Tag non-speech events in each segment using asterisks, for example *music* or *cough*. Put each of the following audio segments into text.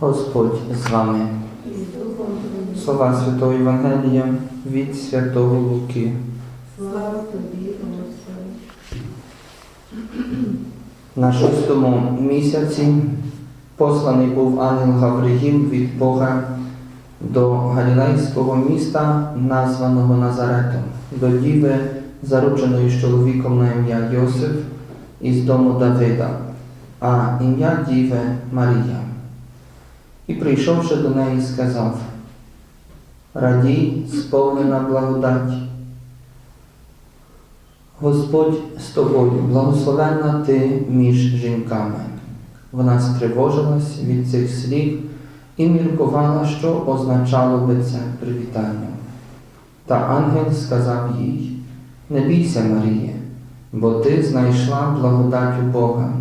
Господь з вами. Слова Святого Євангелія від Святого Луки. Слава тобі, Господи. На шостому місяці посланий був ангел Гавриїл від Бога до галілейського міста, названого Назаретом, до діви, зарученої з чоловіком на ім'я Йосиф із дому Давида, а ім'я діви Марія. І прийшовши до неї, сказав: Радій, сповнена благодать. Господь з тобою, благословенна ти між жінками. Вона стривожилась від цих слів і міркувала, що означало би це привітання. Та ангел сказав їй: Не бійся, Маріє, бо ти знайшла благодать у Бога.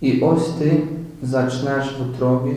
І ось ти зачнеш в утробі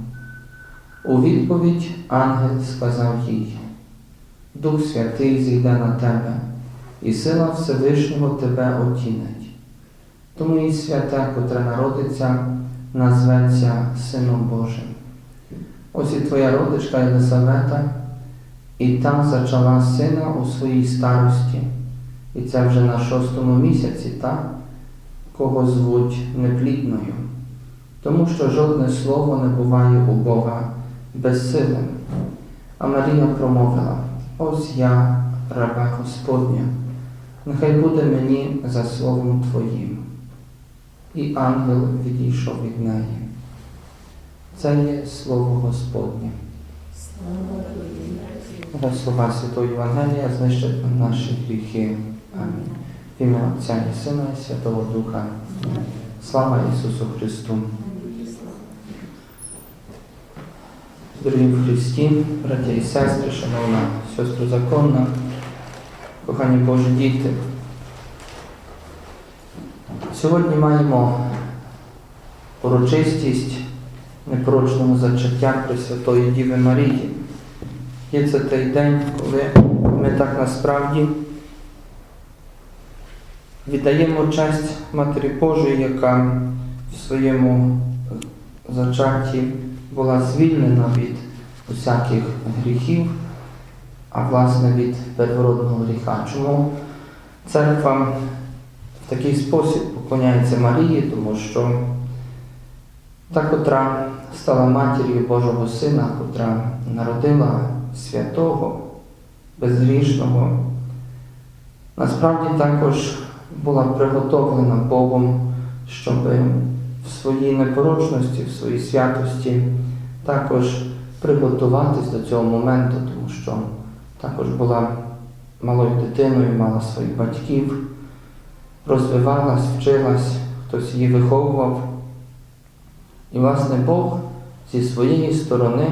У відповідь ангел сказав їй, Дух Святий зійде на тебе, і сила Всевишнього тебе отінить. Тому і святе, котре народиться, назветься Сином Божим. Ось і твоя родичка Єлисавета, і там зачала сина у своїй старості, і це вже на шостому місяці та, кого звуть неплідною, тому що жодне слово не буває у Бога безсилим. А Марія промовила. Ось я, раба Господня, нехай буде мені за словом Твоїм. І ангел відійшов від неї. Це є слово Господнє. Слава слова Святого Євангелія знищать наші гріхи. Амінь. В ім'я Отця і Сина і Святого Духа. Слава Ісусу Христу! Дорогі Христі, браті і сестри, шановна сестра законна, кохані Божі діти. Сьогодні маємо урочистість непорочного зачаття Пресвятої Діви Марії. Є це той день, коли ми так насправді віддаємо честь Матері Божої, яка в своєму зачатті була звільнена від усяких гріхів, а власне від первородного гріха. Чому церква в такий спосіб поклоняється Марії, тому що та, котра стала матір'ю Божого Сина, котра народила святого, безгрішного, насправді також була приготовлена Богом, щоб своїй непорочності, в своїй святості також приготуватись до цього моменту, тому що також була малою дитиною, мала своїх батьків, розвивалась, вчилась, хтось її виховував. І, власне, Бог зі своєї сторони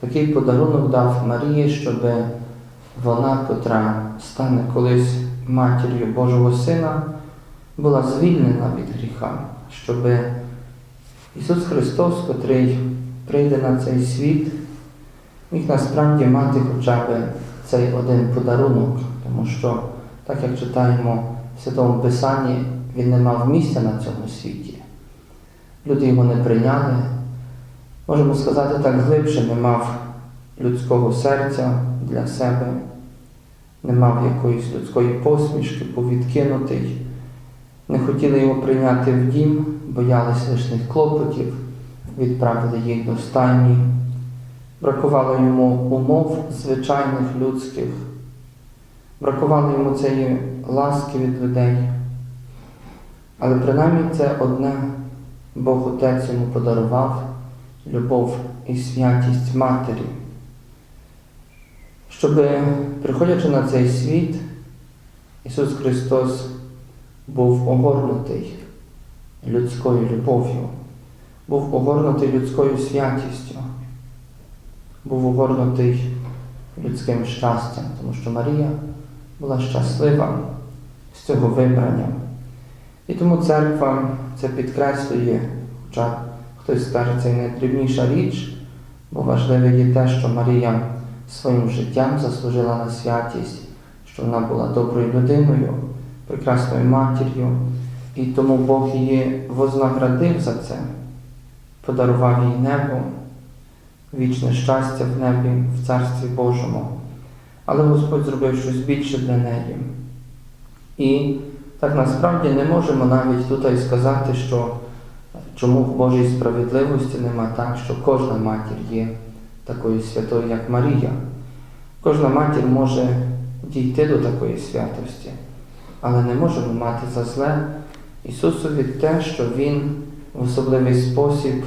такий подарунок дав Марії, щоб вона, котра стане колись матір'ю Божого Сина, була звільнена від гріха, щоб Ісус Христос, котрий прийде на цей світ, міг насправді мати хоча б цей один подарунок, тому що, так як читаємо в Святому Писанні, Він не мав місця на цьому світі. Люди його не прийняли. Можемо сказати так глибше, не мав людського серця для себе, не мав якоїсь людської посмішки, був відкинутий. Не хотіли його прийняти в дім, боялись лишних клопотів, відправили їх до стайні. Бракувало йому умов звичайних людських, бракувало йому цієї ласки від людей. Але принаймні це одне Бог Отець йому подарував любов і святість Матері, щоб, приходячи на цей світ, Ісус Христос був огорнутий людською любов'ю, був огорнутий людською святістю, був огорнутий людським щастям, тому що Марія була щаслива з цього вибрання. І тому церква це підкреслює, хоча хтось скаже, це найдрібніша річ, бо важливе є те, що Марія своїм життям заслужила на святість, що вона була доброю людиною, прекрасною матір'ю, і тому Бог її вознаградив за це, подарував їй небо, вічне щастя в небі, в Царстві Божому. Але Господь зробив щось більше для неї. І так насправді не можемо навіть тут сказати, що чому в Божій справедливості нема так, що кожна матір є такою святою, як Марія. Кожна матір може дійти до такої святості, але не можемо мати за зле Ісусові те, що Він в особливий спосіб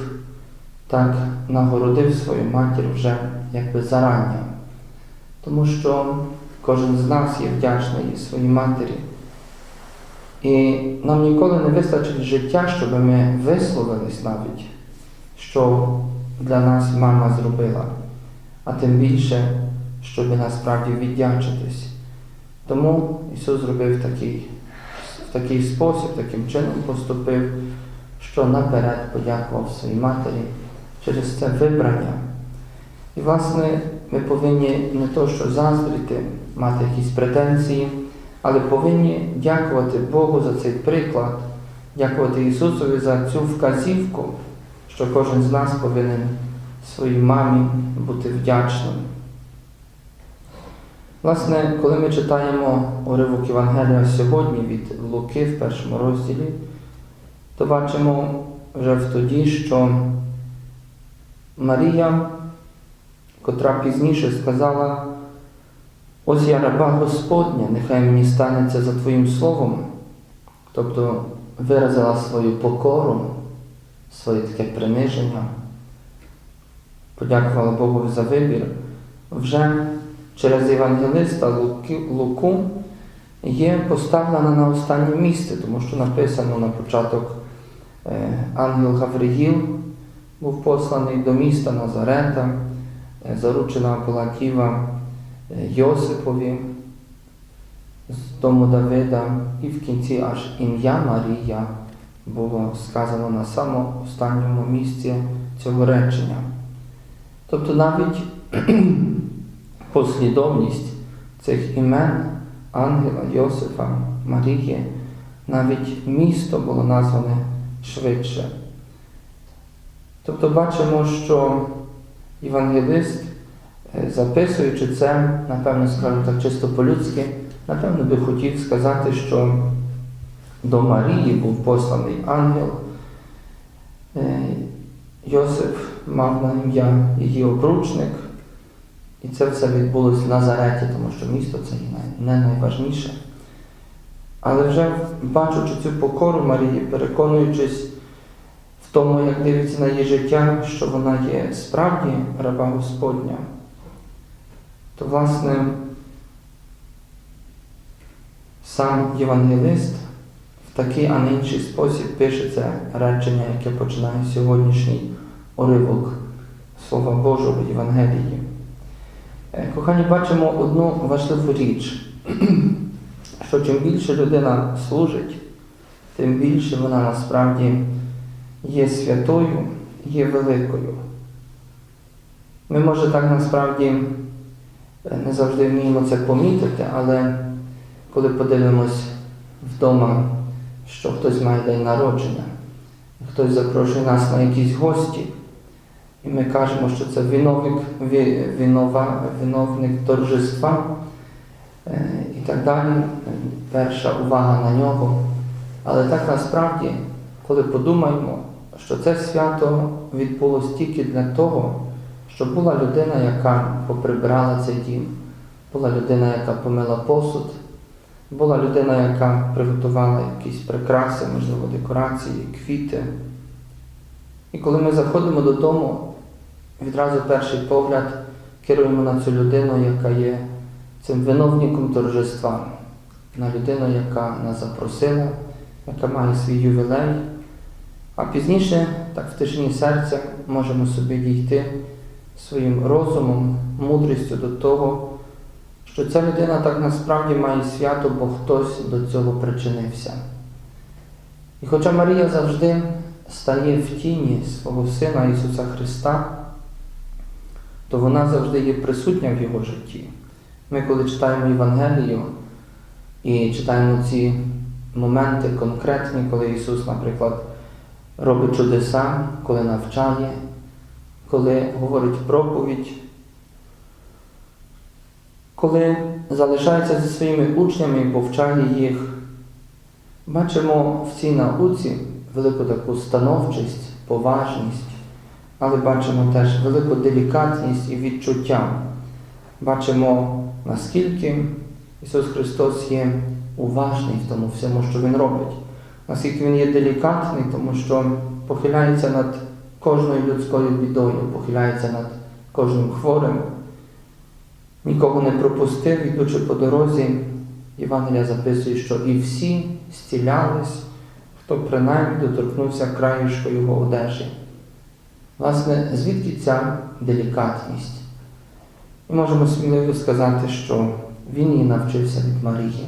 так нагородив свою матір вже якби зарання. Тому що кожен з нас є вдячний своїй матері. І нам ніколи не вистачить життя, щоб ми висловились навіть, що для нас мама зробила, а тим більше, щоб насправді віддячитись. Тому Ісус зробив такий, в такий спосіб, таким чином поступив, що наперед подякував своїй матері через це вибрання. І, власне, ми повинні не то, що заздрити, мати якісь претензії, але повинні дякувати Богу за цей приклад, дякувати Ісусові за цю вказівку, що кожен з нас повинен своїй мамі бути вдячним. Власне, коли ми читаємо уривок Євангелія сьогодні від Луки в першому розділі, то бачимо вже в тоді, що Марія, котра пізніше сказала, ось я раба Господня, нехай мені станеться за Твоїм словом, тобто виразила свою покору, своє таке приниження, подякувала Богу за вибір, вже через Євангелиста Луку є поставлена на останнє місце, тому що написано на початок е, ангел Гавриїл був посланий до міста Назарета, е, заручена була діва е, Йосипові з дому Давида, і в кінці аж ім'я Марія було сказано на самому останньому місці цього речення. Тобто навіть послідовність цих імен ангела Йосифа, Марії, навіть місто було назване швидше. Тобто бачимо, що євангелист, е, записуючи це, напевно, скажу так чисто по-людськи, напевно би хотів сказати, що до Марії був посланий ангел. Е, Йосип мав на ім'я її обручник, і це все відбулося в Назареті, тому що місто це не найважніше. Але вже бачучи цю покору Марії, переконуючись в тому, як дивиться на її життя, що вона є справді раба Господня, то власне сам євангелист в такий, а не інший спосіб пише це речення, яке починає сьогоднішній уривок Слова Божого в Євангелії. Е, Кохані, бачимо одну важливу річ, що чим більше людина служить, тим більше вона насправді є святою, є великою. Ми, може, так насправді е, не завжди вміємо це помітити, але коли подивимось вдома, що хтось має день народження, хтось запрошує нас на якісь гості, і ми кажемо, що це виновник, винова, виновник торжества е, і так далі. Перша увага на нього. Але так насправді, коли подумаємо, що це свято відбулося тільки для того, щоб була людина, яка поприбирала цей дім, була людина, яка помила посуд, була людина, яка приготувала якісь прикраси, можливо, декорації, квіти. І коли ми заходимо додому, відразу перший погляд керуємо на цю людину, яка є цим виновником торжества, на людину, яка нас запросила, яка має свій ювілей, А пізніше, так в тишині серця, можемо собі дійти своїм розумом, мудрістю до того, що ця людина так насправді має свято, бо хтось до цього причинився. І хоча Марія завжди стає в тіні свого Сина Ісуса Христа, то вона завжди є присутня в Його житті. Ми, коли читаємо Євангелію і читаємо ці моменти конкретні, коли Ісус, наприклад, робить чудеса, коли навчає, коли говорить проповідь, коли залишається зі своїми учнями і повчає їх, бачимо в цій науці велику таку становчість, поважність, але бачимо теж велику делікатність і відчуття. Бачимо, наскільки Ісус Христос є уважний в тому всьому, що Він робить, наскільки Він є делікатний, тому що похиляється над кожною людською бідою, похиляється над кожним хворим, нікого не пропустив, ідучи по дорозі. Євангелія записує, що і всі зцілялись, хто принаймні доторкнувся краюшку його одежі. Власне, звідки ця делікатність? І можемо сміливо сказати, що він її навчився від Марії.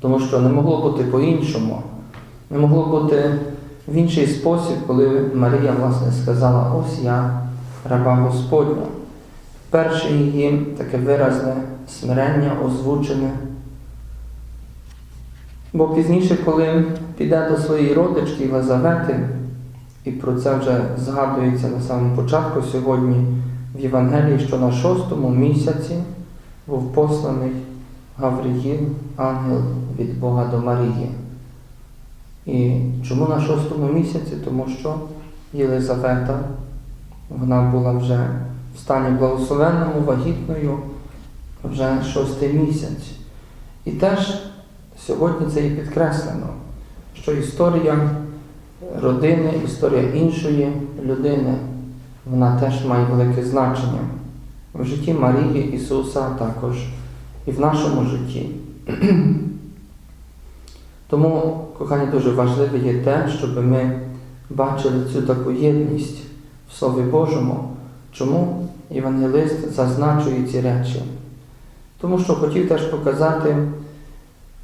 Тому що не могло бути по-іншому, не могло бути в інший спосіб, коли Марія, власне, сказала, ось я, раба Господня. Перше її таке виразне смирення, озвучене. Бо пізніше, коли піде до своєї родички Єлизавети, і про це вже згадується на самому початку сьогодні в Євангелії, що на шостому місяці був посланий Гавриїл, ангел від Бога до Марії. І чому на шостому місяці? Тому що Єлизавета, вона була вже в стані благословенному, вагітною вже шостий місяць. І теж сьогодні це і підкреслено, що історія родини, історія іншої людини, вона теж має велике значення в житті Марії, Ісуса, також і в нашому житті. *clears throat* Тому, кохані, дуже важливе є те, щоб ми бачили цю таку єдність в Слові Божому. Чому євангелист зазначує ці речі? Тому що хотів теж показати,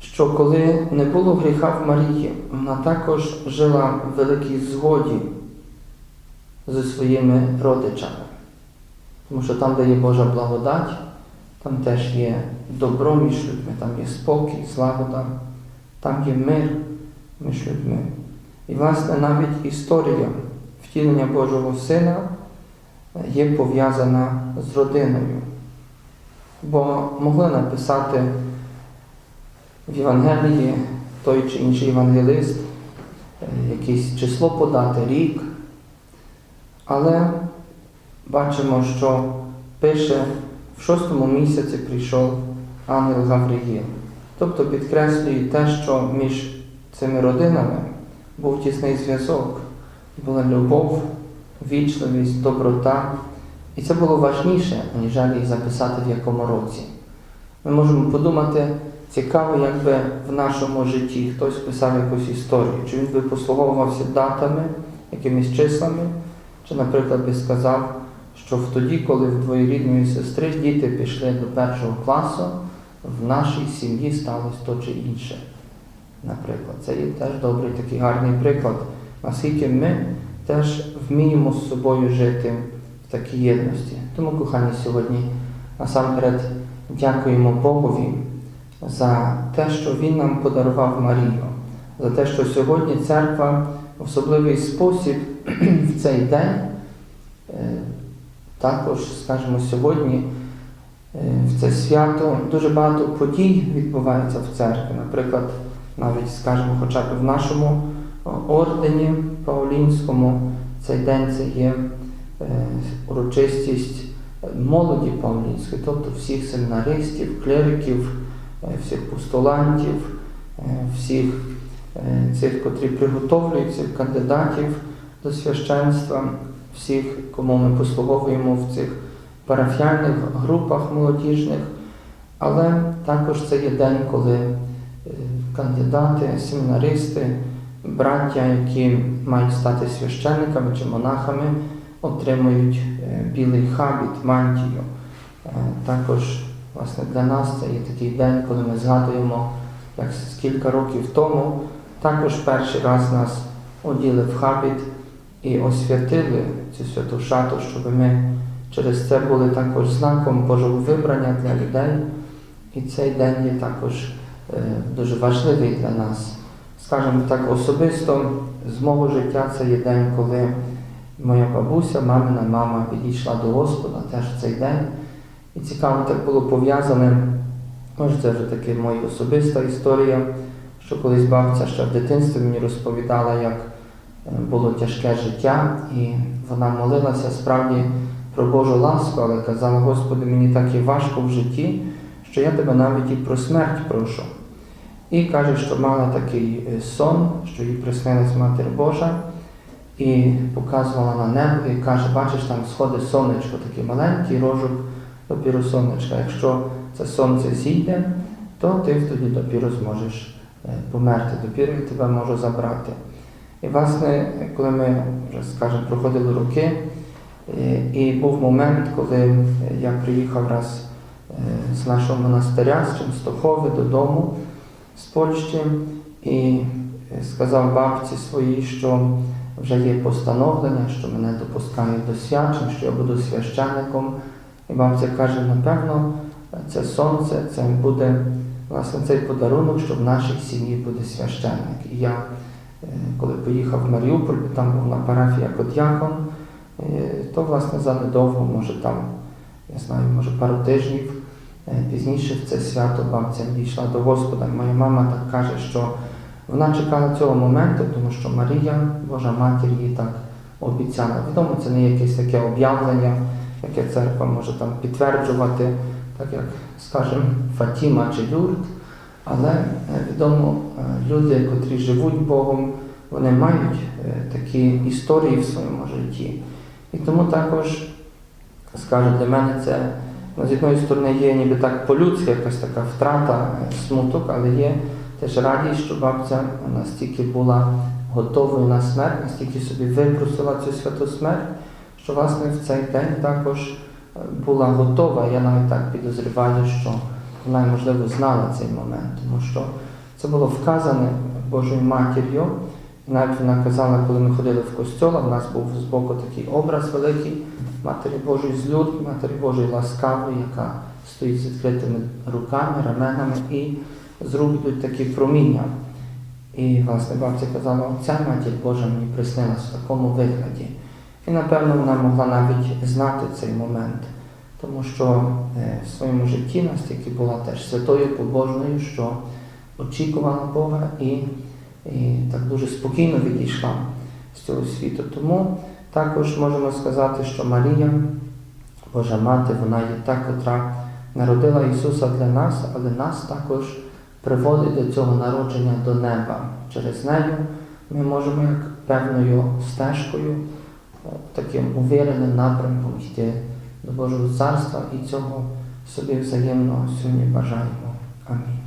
що коли не було гріха в Марії, вона також жила в великій згоді зі своїми родичами. Тому що там, де є Божа благодать, там теж є добро між людьми, там є спокій, злагода, там є мир між людьми. І, власне, навіть історія втілення Божого Сина є пов'язана з родиною. Бо могли написати в Євангелії той чи інший євангелист, е, якесь число подати, рік. Але бачимо, що пише в шостому місяці прийшов ангел Гавриїл. Тобто підкреслює те, що між цими родинами був тісний зв'язок, була любов, вічливість, доброта. І це було важніше, ніж записати в якому році. Ми можемо подумати, цікаво, якби в нашому житті хтось писав якусь історію, чи він би послуговувався датами, якимись числами, чи, наприклад, би сказав, що в тоді, коли в двоєрідної сестри діти пішли до першого класу, в нашій сім'ї сталося то чи інше. Наприклад, це є теж добрий такий гарний приклад, наскільки ми теж вміємо з собою жити в такій єдності. Тому, кохані, сьогодні насамперед дякуємо Богові за те, що Він нам подарував Марію, за те, що сьогодні церква в особливий спосіб *clears throat* в цей день, е, також, скажімо, сьогодні е, в це свято дуже багато подій відбувається в церкві. Наприклад, навіть, скажімо, хоча б в нашому ордені Паулінському цей день це є е, урочистість молоді Паулінської, тобто всіх семінаристів, клериків, е, всіх постулантів, е, всіх е, цих, котрі приготовлюються, кандидатів до священства, всіх, кому ми послуговуємо в цих парафіальних групах молодіжних, але також це є день, коли е, кандидати, семінаристи браття, які мають стати священниками чи монахами, отримують е, білий хабіт, мантію. Е, Також власне, для нас це є такий день, коли ми згадуємо, як кілька років тому також перший раз нас оділи в хабіт і освятили цю святу шату, щоб ми через це були також знаком Божого вибрання для людей. І цей день є також е, дуже важливий для нас. Скажімо так, особисто з мого життя це є день, коли моя бабуся, мамина мама підійшла до Господа теж цей день. І цікаво так було пов'язане, може це вже таки моя особиста історія, що колись бабця ще в дитинстві мені розповідала, як е, було тяжке життя, і вона молилася справді про Божу ласку, але казала, Господи, мені так і важко в житті, що я тебе навіть і про смерть прошу. І каже, що мала такий е, сон, що їй приснилась Матір Божа, і показувала на небо, і каже, бачиш, там сходить сонечко, такий маленький рожок допіру сонечка. Якщо це сонце зійде, то ти тоді допіру зможеш е, померти, допіру і тебе можу забрати. І власне, коли ми вже, скажімо, проходили роки, е, і був момент, коли я приїхав раз е, з нашого монастиря, з Ченстохови додому з Польщі, і сказав бабці своїй, що вже є постановлення, що мене допускають до свячень, що я буду священником. І бабця каже, напевно, це сонце, це буде власне цей подарунок, що в нашій сім'ї буде священник. І я, е, коли поїхав в Маріуполь, там був на парафії як е, то власне занедовго, може там, я знаю, може пару тижнів е, пізніше в це свято бабця дійшла до Господа. Моя мама так каже, що вона чекала цього моменту, тому що Марія, Божа матір, їй так обіцяла. Відомо, це не якесь таке об'явлення, яке церква може там підтверджувати, так як, скажімо, Фатіма чи Люрд. Але е, відомо, е, люди, котрі живуть Богом, вони мають е, такі історії в своєму житті. І тому також, скажу, для мене це ну, з однієї сторони є ніби так по-людськи якась така втрата, смуток, але є теж радість, що бабця настільки була готовою на смерть, настільки собі випросила цю святу смерть, що власне в цей день також е, була готова. Я навіть так підозріваю, що вона, можливо, знала цей момент, тому що це було вказане Божою матір'ю. Навіть вона казала, коли ми ходили в костьол, в нас був збоку такий образ великий Матері Божої з люд, Матері Божої ласкавої, яка стоїть з відкритими руками, раменами, і з рук йдуть такі проміння. І, власне, бабця казала, оця матір Божа мені приснилась в такому вигляді. І, напевно, вона могла навіть знати цей момент, тому що е, в своєму житті настільки була теж святою побожною, що очікувала Бога і, і так дуже спокійно відійшла з цього світу. Тому також можемо сказати, що Марія, Божа Мати, вона є та, котра народила Ісуса для нас, але нас також приводить до цього народження до неба. Через нею ми можемо як певною стежкою, таким увіреним напрямком йти до Божого Царства і цього собі взаємно сьогодні бажаємо. Амінь.